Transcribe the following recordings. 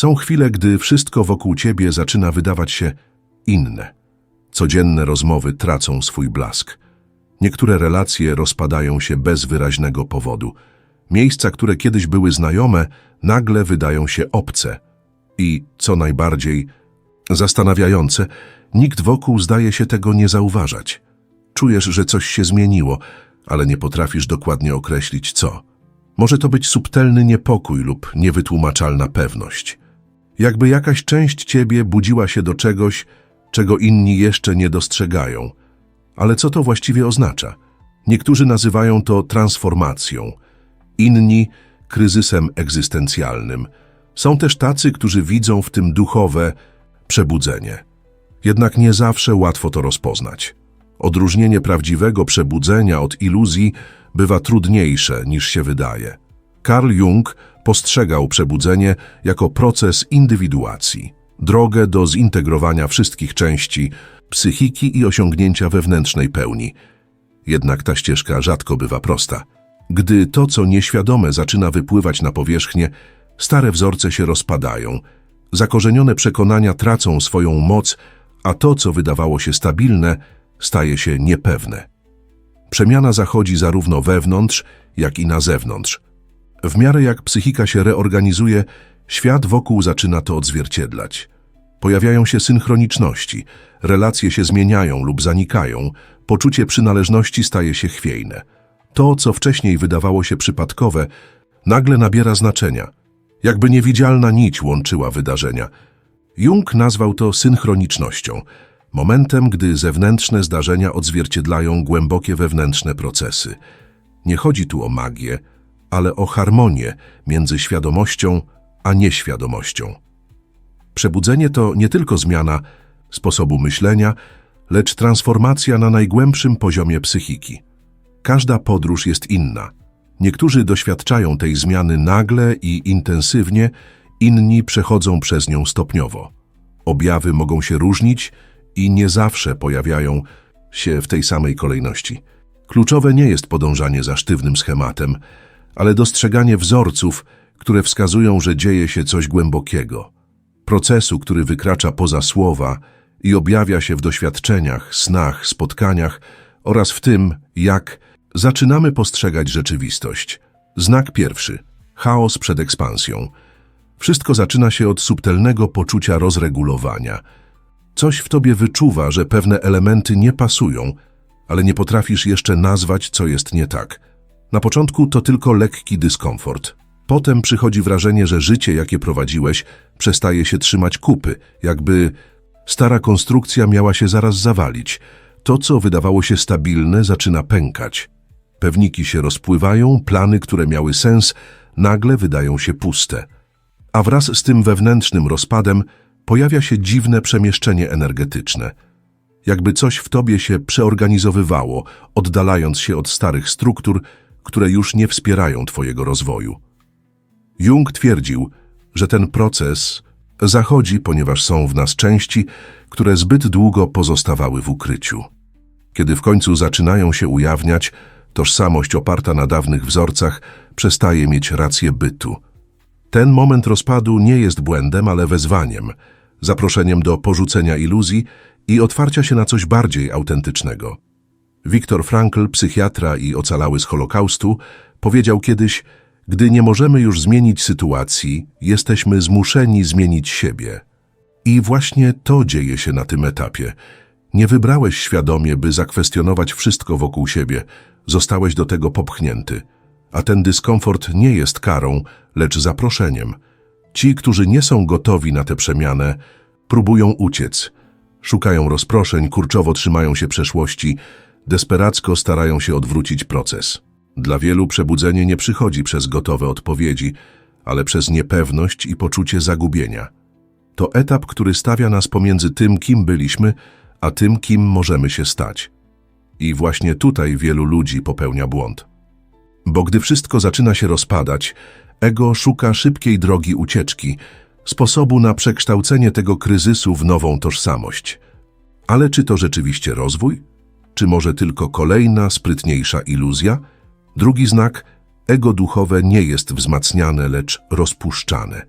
Są chwile, gdy wszystko wokół ciebie zaczyna wydawać się inne. Codzienne rozmowy tracą swój blask. Niektóre relacje rozpadają się bez wyraźnego powodu. Miejsca, które kiedyś były znajome, nagle wydają się obce. I, co najbardziej zastanawiające, nikt wokół zdaje się tego nie zauważać. Czujesz, że coś się zmieniło, ale nie potrafisz dokładnie określić co. Może to być subtelny niepokój lub niewytłumaczalna pewność. Jakby jakaś część ciebie budziła się do czegoś, czego inni jeszcze nie dostrzegają. Ale co to właściwie oznacza? Niektórzy nazywają to transformacją, inni kryzysem egzystencjalnym. Są też tacy, którzy widzą w tym duchowe przebudzenie. Jednak nie zawsze łatwo to rozpoznać. Odróżnienie prawdziwego przebudzenia od iluzji bywa trudniejsze niż się wydaje. Carl Jung postrzegał przebudzenie jako proces indywiduacji, drogę do zintegrowania wszystkich części psychiki i osiągnięcia wewnętrznej pełni. Jednak ta ścieżka rzadko bywa prosta. Gdy to, co nieświadome, zaczyna wypływać na powierzchnię, stare wzorce się rozpadają, zakorzenione przekonania tracą swoją moc, a to, co wydawało się stabilne, staje się niepewne. Przemiana zachodzi zarówno wewnątrz, jak i na zewnątrz. W miarę jak psychika się reorganizuje, świat wokół zaczyna to odzwierciedlać. Pojawiają się synchroniczności, relacje się zmieniają lub zanikają, poczucie przynależności staje się chwiejne. To, co wcześniej wydawało się przypadkowe, nagle nabiera znaczenia. Jakby niewidzialna nić łączyła wydarzenia. Jung nazwał to synchronicznością, momentem, gdy zewnętrzne zdarzenia odzwierciedlają głębokie wewnętrzne procesy. Nie chodzi tu o magię, ale o harmonię między świadomością a nieświadomością. Przebudzenie to nie tylko zmiana sposobu myślenia, lecz transformacja na najgłębszym poziomie psychiki. Każda podróż jest inna. Niektórzy doświadczają tej zmiany nagle i intensywnie, inni przechodzą przez nią stopniowo. Objawy mogą się różnić i nie zawsze pojawiają się w tej samej kolejności. Kluczowe nie jest podążanie za sztywnym schematem, ale dostrzeganie wzorców, które wskazują, że dzieje się coś głębokiego. Procesu, który wykracza poza słowa i objawia się w doświadczeniach, snach, spotkaniach oraz w tym, jak zaczynamy postrzegać rzeczywistość. Znak pierwszy. Chaos przed ekspansją. Wszystko zaczyna się od subtelnego poczucia rozregulowania. Coś w tobie wyczuwa, że pewne elementy nie pasują, ale nie potrafisz jeszcze nazwać, co jest nie tak. Na początku to tylko lekki dyskomfort. Potem przychodzi wrażenie, że życie, jakie prowadziłeś, przestaje się trzymać kupy, jakby stara konstrukcja miała się zaraz zawalić. To, co wydawało się stabilne, zaczyna pękać. Pewniki się rozpływają, plany, które miały sens, nagle wydają się puste. A wraz z tym wewnętrznym rozpadem pojawia się dziwne przemieszczenie energetyczne. Jakby coś w tobie się przeorganizowywało, oddalając się od starych struktur, które już nie wspierają twojego rozwoju. Jung twierdził, że ten proces zachodzi, ponieważ są w nas części, które zbyt długo pozostawały w ukryciu. Kiedy w końcu zaczynają się ujawniać, tożsamość oparta na dawnych wzorcach przestaje mieć rację bytu. Ten moment rozpadu nie jest błędem, ale wezwaniem, zaproszeniem do porzucenia iluzji i otwarcia się na coś bardziej autentycznego. Viktor Frankl, psychiatra i ocalały z Holokaustu, powiedział kiedyś, gdy nie możemy już zmienić sytuacji, jesteśmy zmuszeni zmienić siebie. I właśnie to dzieje się na tym etapie. Nie wybrałeś świadomie, by zakwestionować wszystko wokół siebie, zostałeś do tego popchnięty. A ten dyskomfort nie jest karą, lecz zaproszeniem. Ci, którzy nie są gotowi na tę przemianę, próbują uciec. Szukają rozproszeń, kurczowo trzymają się przeszłości, desperacko starają się odwrócić proces. Dla wielu przebudzenie nie przychodzi przez gotowe odpowiedzi, ale przez niepewność i poczucie zagubienia. To etap, który stawia nas pomiędzy tym, kim byliśmy, a tym, kim możemy się stać. I właśnie tutaj wielu ludzi popełnia błąd. Bo gdy wszystko zaczyna się rozpadać, ego szuka szybkiej drogi ucieczki, sposobu na przekształcenie tego kryzysu w nową tożsamość. Ale czy to rzeczywiście rozwój? Czy może tylko kolejna, sprytniejsza iluzja? Drugi znak, ego duchowe nie jest wzmacniane, lecz rozpuszczane.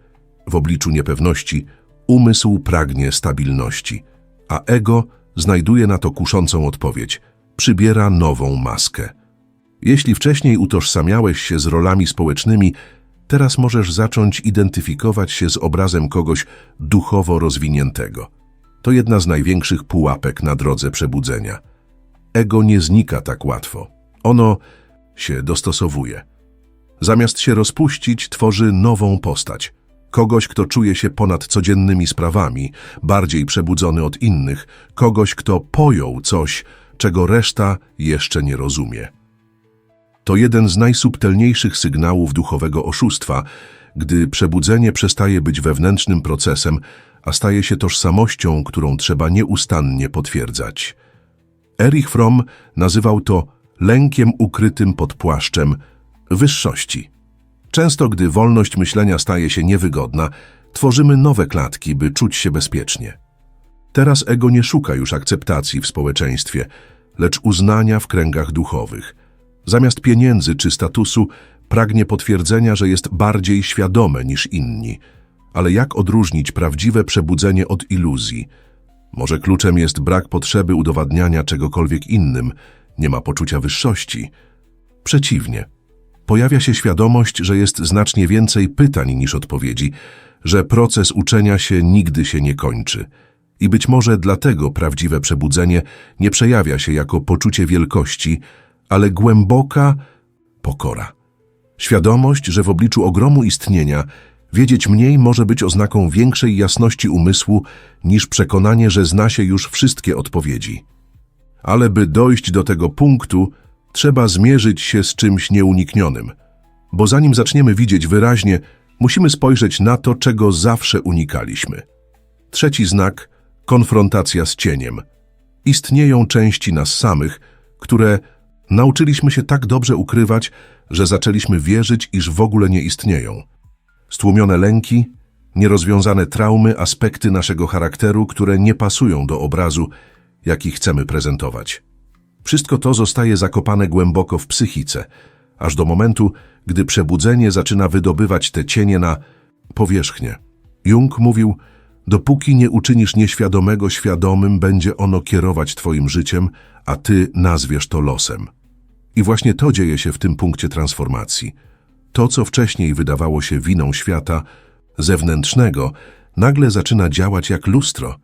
W obliczu niepewności umysł pragnie stabilności, a ego znajduje na to kuszącą odpowiedź. Przybiera nową maskę. Jeśli wcześniej utożsamiałeś się z rolami społecznymi, teraz możesz zacząć identyfikować się z obrazem kogoś duchowo rozwiniętego. To jedna z największych pułapek na drodze przebudzenia. Ego nie znika tak łatwo. Ono się dostosowuje. Zamiast się rozpuścić, tworzy nową postać. Kogoś, kto czuje się ponad codziennymi sprawami, bardziej przebudzony od innych, kogoś, kto pojął coś, czego reszta jeszcze nie rozumie. To jeden z najsubtelniejszych sygnałów duchowego oszustwa, gdy przebudzenie przestaje być wewnętrznym procesem, a staje się tożsamością, którą trzeba nieustannie potwierdzać. Erich Fromm nazywał to lękiem ukrytym pod płaszczem wyższości. Często, gdy wolność myślenia staje się niewygodna, tworzymy nowe klatki, by czuć się bezpiecznie. Teraz ego nie szuka już akceptacji w społeczeństwie, lecz uznania w kręgach duchowych. Zamiast pieniędzy czy statusu pragnie potwierdzenia, że jest bardziej świadome niż inni. Ale jak odróżnić prawdziwe przebudzenie od iluzji? Może kluczem jest brak potrzeby udowadniania czegokolwiek innym, nie ma poczucia wyższości. Przeciwnie, pojawia się świadomość, że jest znacznie więcej pytań niż odpowiedzi, że proces uczenia się nigdy się nie kończy. I być może dlatego prawdziwe przebudzenie nie przejawia się jako poczucie wielkości, ale głęboka pokora. Świadomość, że w obliczu ogromu istnienia wiedzieć mniej może być oznaką większej jasności umysłu niż przekonanie, że zna się już wszystkie odpowiedzi. Ale by dojść do tego punktu, trzeba zmierzyć się z czymś nieuniknionym. Bo zanim zaczniemy widzieć wyraźnie, musimy spojrzeć na to, czego zawsze unikaliśmy. Trzeci znak konfrontacja z cieniem. Istnieją części nas samych, które nauczyliśmy się tak dobrze ukrywać, że zaczęliśmy wierzyć, iż w ogóle nie istnieją. Stłumione lęki, nierozwiązane traumy, aspekty naszego charakteru, które nie pasują do obrazu, jaki chcemy prezentować. Wszystko to zostaje zakopane głęboko w psychice, aż do momentu, gdy przebudzenie zaczyna wydobywać te cienie na powierzchnię. Jung mówił, dopóki nie uczynisz nieświadomego świadomym, będzie ono kierować twoim życiem, a ty nazwiesz to losem. I właśnie to dzieje się w tym punkcie transformacji. To, co wcześniej wydawało się winą świata zewnętrznego, nagle zaczyna działać jak lustro.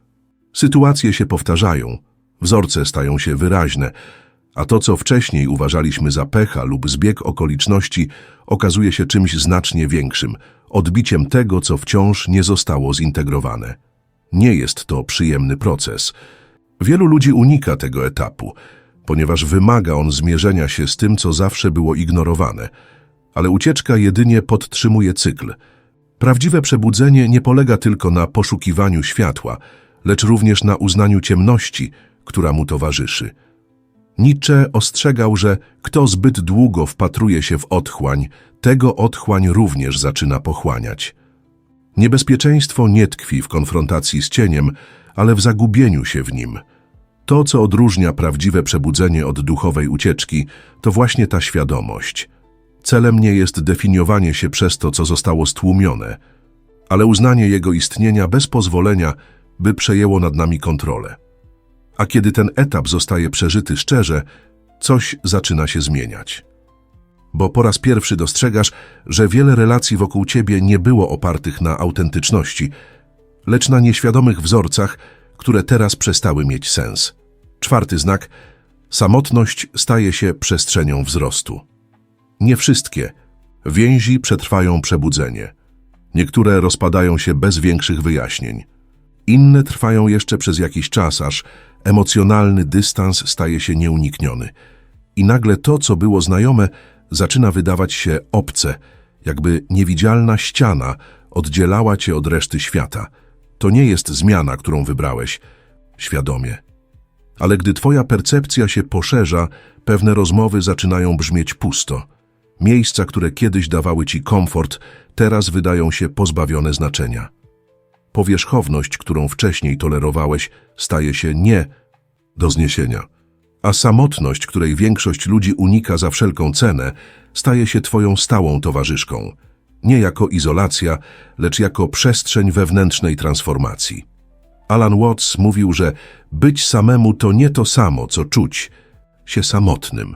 Sytuacje się powtarzają, wzorce stają się wyraźne, a to, co wcześniej uważaliśmy za pecha lub zbieg okoliczności, okazuje się czymś znacznie większym, odbiciem tego, co wciąż nie zostało zintegrowane. Nie jest to przyjemny proces. Wielu ludzi unika tego etapu, ponieważ wymaga on zmierzenia się z tym, co zawsze było ignorowane, ale ucieczka jedynie podtrzymuje cykl. Prawdziwe przebudzenie nie polega tylko na poszukiwaniu światła, lecz również na uznaniu ciemności, która mu towarzyszy. Nietzsche ostrzegał, że kto zbyt długo wpatruje się w otchłań, tego otchłań również zaczyna pochłaniać. Niebezpieczeństwo nie tkwi w konfrontacji z cieniem, ale w zagubieniu się w nim. To, co odróżnia prawdziwe przebudzenie od duchowej ucieczki, to właśnie ta świadomość. Celem nie jest definiowanie się przez to, co zostało stłumione, ale uznanie jego istnienia bez pozwolenia, by przejęło nad nami kontrolę. A kiedy ten etap zostaje przeżyty szczerze, coś zaczyna się zmieniać. Bo po raz pierwszy dostrzegasz, że wiele relacji wokół ciebie nie było opartych na autentyczności, lecz na nieświadomych wzorcach, które teraz przestały mieć sens. Czwarty znak. Samotność staje się przestrzenią wzrostu. Nie wszystkie więzi przetrwają przebudzenie. Niektóre rozpadają się bez większych wyjaśnień. Inne trwają jeszcze przez jakiś czas, aż emocjonalny dystans staje się nieunikniony. I nagle to, co było znajome, zaczyna wydawać się obce, jakby niewidzialna ściana oddzielała cię od reszty świata. To nie jest zmiana, którą wybrałeś świadomie. Ale gdy twoja percepcja się poszerza, pewne rozmowy zaczynają brzmieć pusto. Miejsca, które kiedyś dawały ci komfort, teraz wydają się pozbawione znaczenia. Powierzchowność, którą wcześniej tolerowałeś, staje się nie do zniesienia. A samotność, której większość ludzi unika za wszelką cenę, staje się twoją stałą towarzyszką. nie jako izolacja, lecz jako przestrzeń wewnętrznej transformacji. Alan Watts mówił, że być samemu to nie to samo, co czuć się samotnym.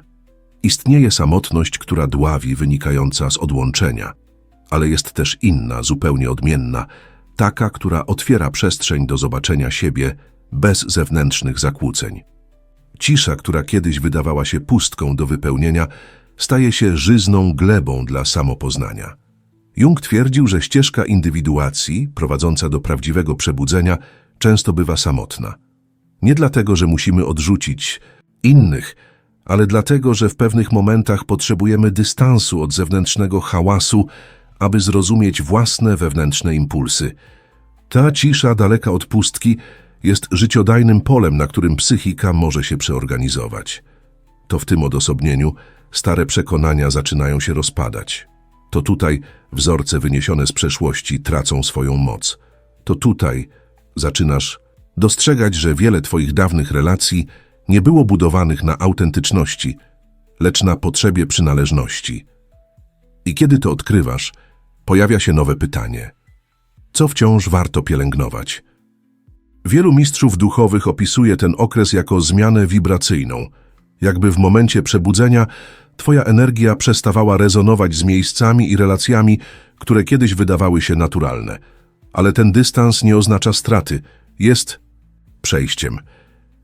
Istnieje samotność, która dławi, wynikająca z odłączenia, ale jest też inna, zupełnie odmienna, taka, która otwiera przestrzeń do zobaczenia siebie bez zewnętrznych zakłóceń. Cisza, która kiedyś wydawała się pustką do wypełnienia, staje się żyzną glebą dla samopoznania. Jung twierdził, że ścieżka indywiduacji, prowadząca do prawdziwego przebudzenia, często bywa samotna. Nie dlatego, że musimy odrzucić innych, ale dlatego, że w pewnych momentach potrzebujemy dystansu od zewnętrznego hałasu, aby zrozumieć własne wewnętrzne impulsy. Ta cisza daleka od pustki jest życiodajnym polem, na którym psychika może się przeorganizować. To w tym odosobnieniu stare przekonania zaczynają się rozpadać. To tutaj wzorce wyniesione z przeszłości tracą swoją moc. To tutaj zaczynasz dostrzegać, że wiele Twoich dawnych relacji nie było budowanych na autentyczności, lecz na potrzebie przynależności. I kiedy to odkrywasz, pojawia się nowe pytanie. Co wciąż warto pielęgnować? Wielu mistrzów duchowych opisuje ten okres jako zmianę wibracyjną. Jakby w momencie przebudzenia Twoja energia przestawała rezonować z miejscami i relacjami, które kiedyś wydawały się naturalne. Ale ten dystans nie oznacza straty, jest przejściem.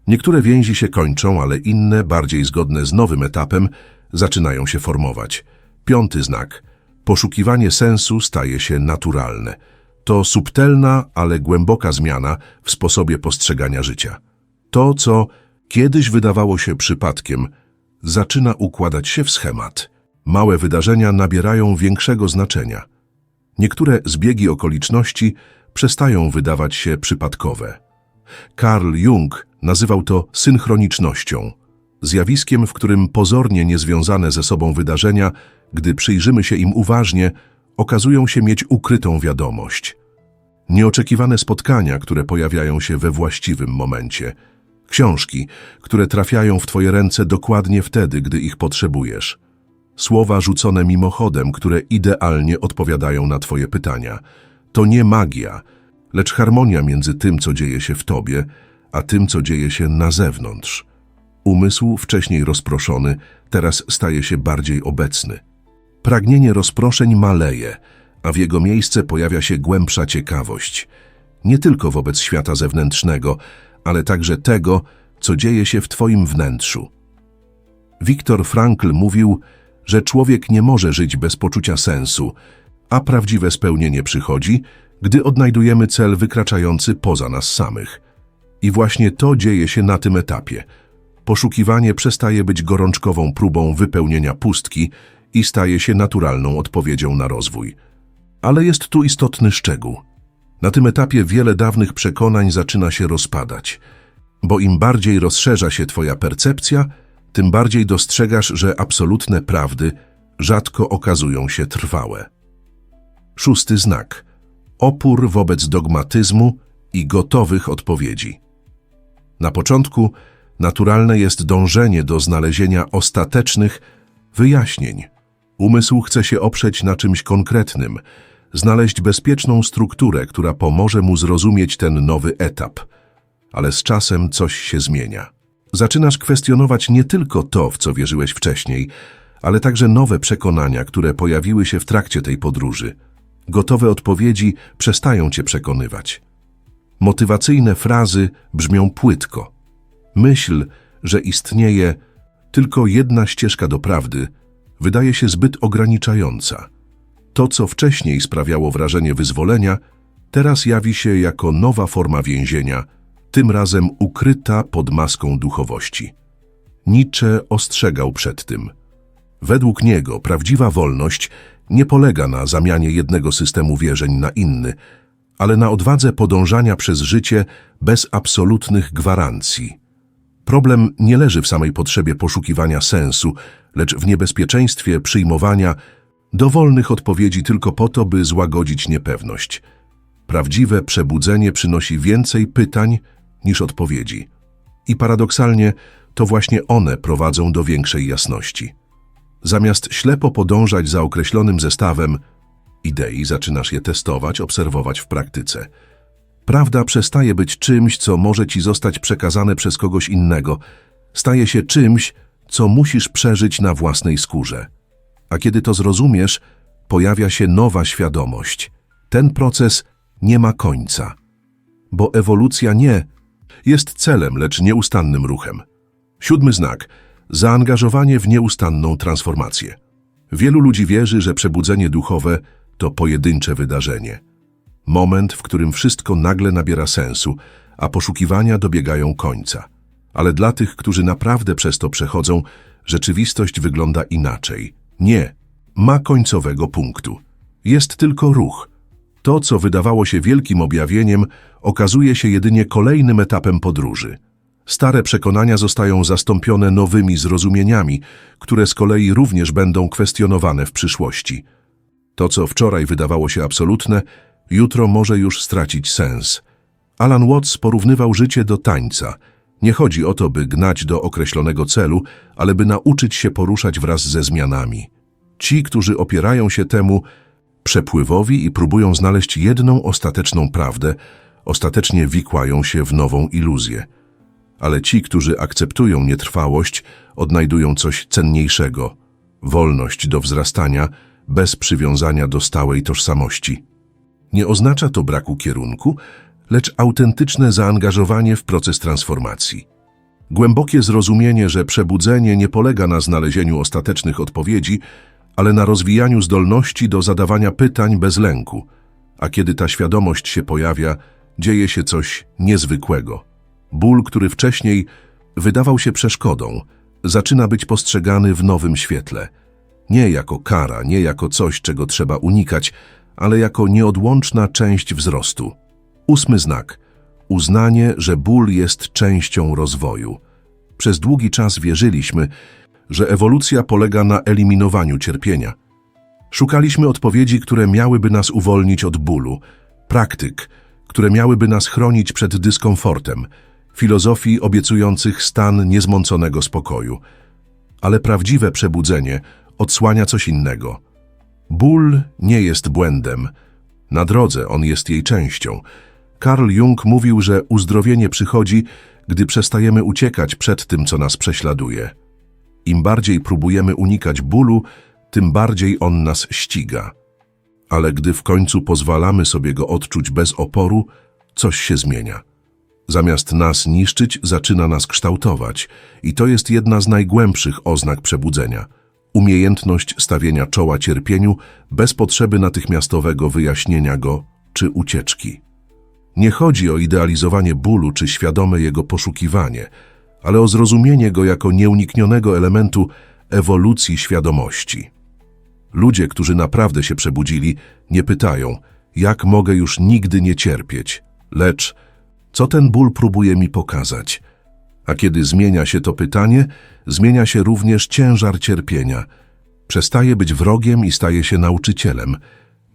Niektóre więzi się kończą, ale inne, bardziej zgodne z nowym etapem, zaczynają się formować. Piąty znak. Poszukiwanie sensu staje się naturalne. To subtelna, ale głęboka zmiana w sposobie postrzegania życia. To, co kiedyś wydawało się przypadkiem, zaczyna układać się w schemat. Małe wydarzenia nabierają większego znaczenia. Niektóre zbiegi okoliczności przestają wydawać się przypadkowe. Carl Jung nazywał to synchronicznością, zjawiskiem, w którym pozornie niezwiązane ze sobą wydarzenia, gdy przyjrzymy się im uważnie, okazują się mieć ukrytą wiadomość. Nieoczekiwane spotkania, które pojawiają się we właściwym momencie. Książki, które trafiają w Twoje ręce dokładnie wtedy, gdy ich potrzebujesz. Słowa rzucone mimochodem, które idealnie odpowiadają na Twoje pytania. To nie magia, lecz harmonia między tym, co dzieje się w Tobie, a tym, co dzieje się na zewnątrz. Umysł, wcześniej rozproszony, teraz staje się bardziej obecny. Pragnienie rozproszeń maleje, a w jego miejsce pojawia się głębsza ciekawość. Nie tylko wobec świata zewnętrznego, ale także tego, co dzieje się w Twoim wnętrzu. Viktor Frankl mówił, że człowiek nie może żyć bez poczucia sensu, a prawdziwe spełnienie przychodzi, gdy odnajdujemy cel wykraczający poza nas samych. I właśnie to dzieje się na tym etapie. Poszukiwanie przestaje być gorączkową próbą wypełnienia pustki i staje się naturalną odpowiedzią na rozwój. Ale jest tu istotny szczegół. Na tym etapie wiele dawnych przekonań zaczyna się rozpadać, bo im bardziej rozszerza się Twoja percepcja, tym bardziej dostrzegasz, że absolutne prawdy rzadko okazują się trwałe. Szósty znak. Opór wobec dogmatyzmu i gotowych odpowiedzi. Na początku naturalne jest dążenie do znalezienia ostatecznych wyjaśnień. Umysł chce się oprzeć na czymś konkretnym, znaleźć bezpieczną strukturę, która pomoże mu zrozumieć ten nowy etap. Ale z czasem coś się zmienia. Zaczynasz kwestionować nie tylko to, w co wierzyłeś wcześniej, ale także nowe przekonania, które pojawiły się w trakcie tej podróży. Gotowe odpowiedzi przestają cię przekonywać. Motywacyjne frazy brzmią płytko. Myśl, że istnieje tylko jedna ścieżka do prawdy, wydaje się zbyt ograniczająca. To, co wcześniej sprawiało wrażenie wyzwolenia, teraz jawi się jako nowa forma więzienia, tym razem ukryta pod maską duchowości. Nietzsche ostrzegał przed tym. Według niego prawdziwa wolność nie polega na zamianie jednego systemu wierzeń na inny, ale na odwadze podążania przez życie bez absolutnych gwarancji. Problem nie leży w samej potrzebie poszukiwania sensu, lecz w niebezpieczeństwie przyjmowania dowolnych odpowiedzi tylko po to, by złagodzić niepewność. Prawdziwe przebudzenie przynosi więcej pytań niż odpowiedzi. I paradoksalnie to właśnie one prowadzą do większej jasności. Zamiast ślepo podążać za określonym zestawem, idei, zaczynasz je testować, obserwować w praktyce. Prawda przestaje być czymś, co może ci zostać przekazane przez kogoś innego. Staje się czymś, co musisz przeżyć na własnej skórze. A kiedy to zrozumiesz, pojawia się nowa świadomość. Ten proces nie ma końca. Bo ewolucja nie jest celem, lecz nieustannym ruchem. Siódmy znak. Zaangażowanie w nieustanną transformację. Wielu ludzi wierzy, że przebudzenie duchowe to pojedyncze wydarzenie. Moment, w którym wszystko nagle nabiera sensu, a poszukiwania dobiegają końca. Ale dla tych, którzy naprawdę przez to przechodzą, rzeczywistość wygląda inaczej. Nie, ma końcowego punktu. Jest tylko ruch. To, co wydawało się wielkim objawieniem, okazuje się jedynie kolejnym etapem podróży. Stare przekonania zostają zastąpione nowymi zrozumieniami, które z kolei również będą kwestionowane w przyszłości. To, co wczoraj wydawało się absolutne, jutro może już stracić sens. Alan Watts porównywał życie do tańca. Nie chodzi o to, by gnać do określonego celu, ale by nauczyć się poruszać wraz ze zmianami. Ci, którzy opierają się temu przepływowi i próbują znaleźć jedną ostateczną prawdę, ostatecznie wikłają się w nową iluzję. Ale ci, którzy akceptują nietrwałość, odnajdują coś cenniejszego wolność do wzrastania bez przywiązania do stałej tożsamości. Nie oznacza to braku kierunku, lecz autentyczne zaangażowanie w proces transformacji. Głębokie zrozumienie, że przebudzenie nie polega na znalezieniu ostatecznych odpowiedzi, ale na rozwijaniu zdolności do zadawania pytań bez lęku. A kiedy ta świadomość się pojawia, dzieje się coś niezwykłego. Ból, który wcześniej wydawał się przeszkodą, zaczyna być postrzegany w nowym świetle. Nie jako kara, nie jako coś, czego trzeba unikać, ale jako nieodłączna część wzrostu. Ósmy znak. Uznanie, że ból jest częścią rozwoju. Przez długi czas wierzyliśmy, że ewolucja polega na eliminowaniu cierpienia. Szukaliśmy odpowiedzi, które miałyby nas uwolnić od bólu, praktyk, które miałyby nas chronić przed dyskomfortem, filozofii obiecujących stan niezmąconego spokoju. Ale prawdziwe przebudzenie odsłania coś innego. Ból nie jest błędem. Na drodze on jest jej częścią. Carl Jung mówił, że uzdrowienie przychodzi, gdy przestajemy uciekać przed tym, co nas prześladuje. Im bardziej próbujemy unikać bólu, tym bardziej on nas ściga. Ale gdy w końcu pozwalamy sobie go odczuć bez oporu, coś się zmienia. Zamiast nas niszczyć, zaczyna nas kształtować i to jest jedna z najgłębszych oznak przebudzenia. Umiejętność stawienia czoła cierpieniu bez potrzeby natychmiastowego wyjaśnienia go czy ucieczki. Nie chodzi o idealizowanie bólu czy świadome jego poszukiwanie, ale o zrozumienie go jako nieuniknionego elementu ewolucji świadomości. Ludzie, którzy naprawdę się przebudzili, nie pytają, jak mogę już nigdy nie cierpieć, lecz co ten ból próbuje mi pokazać. A kiedy zmienia się to pytanie, zmienia się również ciężar cierpienia. Przestaje być wrogiem i staje się nauczycielem,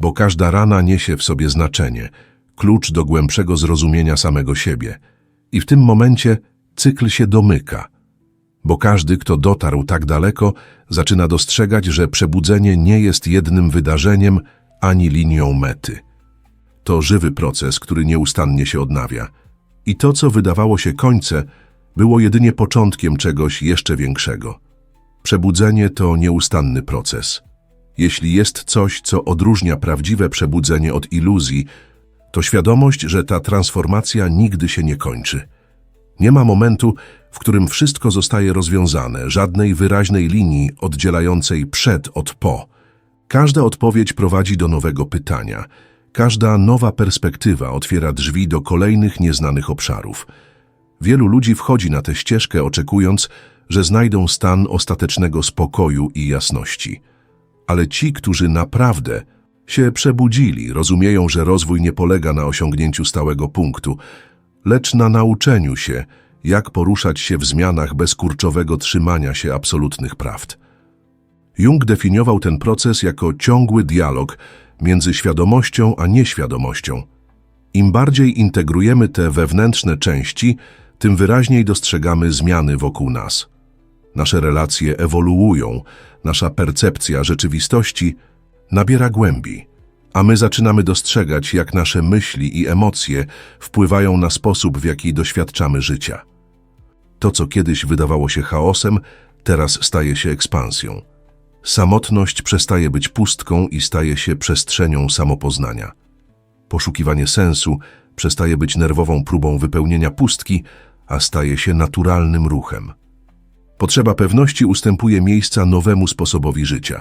bo każda rana niesie w sobie znaczenie, klucz do głębszego zrozumienia samego siebie. I w tym momencie cykl się domyka, bo każdy, kto dotarł tak daleko, zaczyna dostrzegać, że przebudzenie nie jest jednym wydarzeniem ani linią mety. To żywy proces, który nieustannie się odnawia. I to, co wydawało się końcem, było jedynie początkiem czegoś jeszcze większego. Przebudzenie to nieustanny proces. Jeśli jest coś, co odróżnia prawdziwe przebudzenie od iluzji, to świadomość, że ta transformacja nigdy się nie kończy. Nie ma momentu, w którym wszystko zostaje rozwiązane, żadnej wyraźnej linii oddzielającej przed od po. Każda odpowiedź prowadzi do nowego pytania. Każda nowa perspektywa otwiera drzwi do kolejnych nieznanych obszarów. Wielu ludzi wchodzi na tę ścieżkę oczekując, że znajdą stan ostatecznego spokoju i jasności. Ale ci, którzy naprawdę się przebudzili, rozumieją, że rozwój nie polega na osiągnięciu stałego punktu, lecz na nauczeniu się, jak poruszać się w zmianach bez kurczowego trzymania się absolutnych prawd. Jung definiował ten proces jako ciągły dialog między świadomością a nieświadomością. Im bardziej integrujemy te wewnętrzne części, tym wyraźniej dostrzegamy zmiany wokół nas. Nasze relacje ewoluują, nasza percepcja rzeczywistości nabiera głębi. a my zaczynamy dostrzegać, jak nasze myśli i emocje wpływają na sposób, w jaki doświadczamy życia. To, co kiedyś wydawało się chaosem, teraz staje się ekspansją. Samotność przestaje być pustką i staje się przestrzenią samopoznania. Poszukiwanie sensu przestaje być nerwową próbą wypełnienia pustki, a staje się naturalnym ruchem. Potrzeba pewności ustępuje miejsca nowemu sposobowi życia,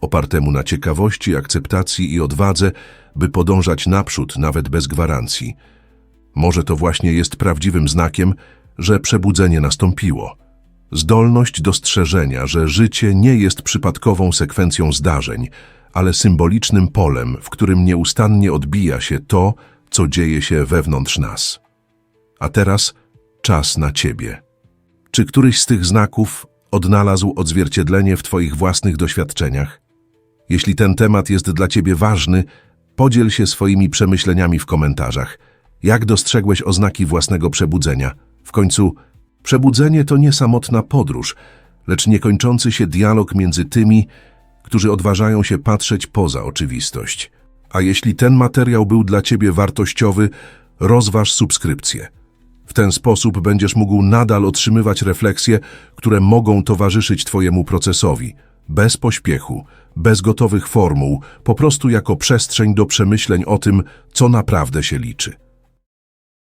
opartemu na ciekawości, akceptacji i odwadze, by podążać naprzód nawet bez gwarancji. Może to właśnie jest prawdziwym znakiem, że przebudzenie nastąpiło. Zdolność dostrzeżenia, że życie nie jest przypadkową sekwencją zdarzeń, ale symbolicznym polem, w którym nieustannie odbija się to, co dzieje się wewnątrz nas. A teraz czas na Ciebie. Czy któryś z tych znaków odnalazł odzwierciedlenie w Twoich własnych doświadczeniach? Jeśli ten temat jest dla Ciebie ważny, podziel się swoimi przemyśleniami w komentarzach. Jak dostrzegłeś oznaki własnego przebudzenia? W końcu, przebudzenie to nie samotna podróż, lecz niekończący się dialog między tymi, którzy odważają się patrzeć poza oczywistość. A jeśli ten materiał był dla Ciebie wartościowy, rozważ subskrypcję. W ten sposób będziesz mógł nadal otrzymywać refleksje, które mogą towarzyszyć Twojemu procesowi, bez pośpiechu, bez gotowych formuł, po prostu jako przestrzeń do przemyśleń o tym, co naprawdę się liczy.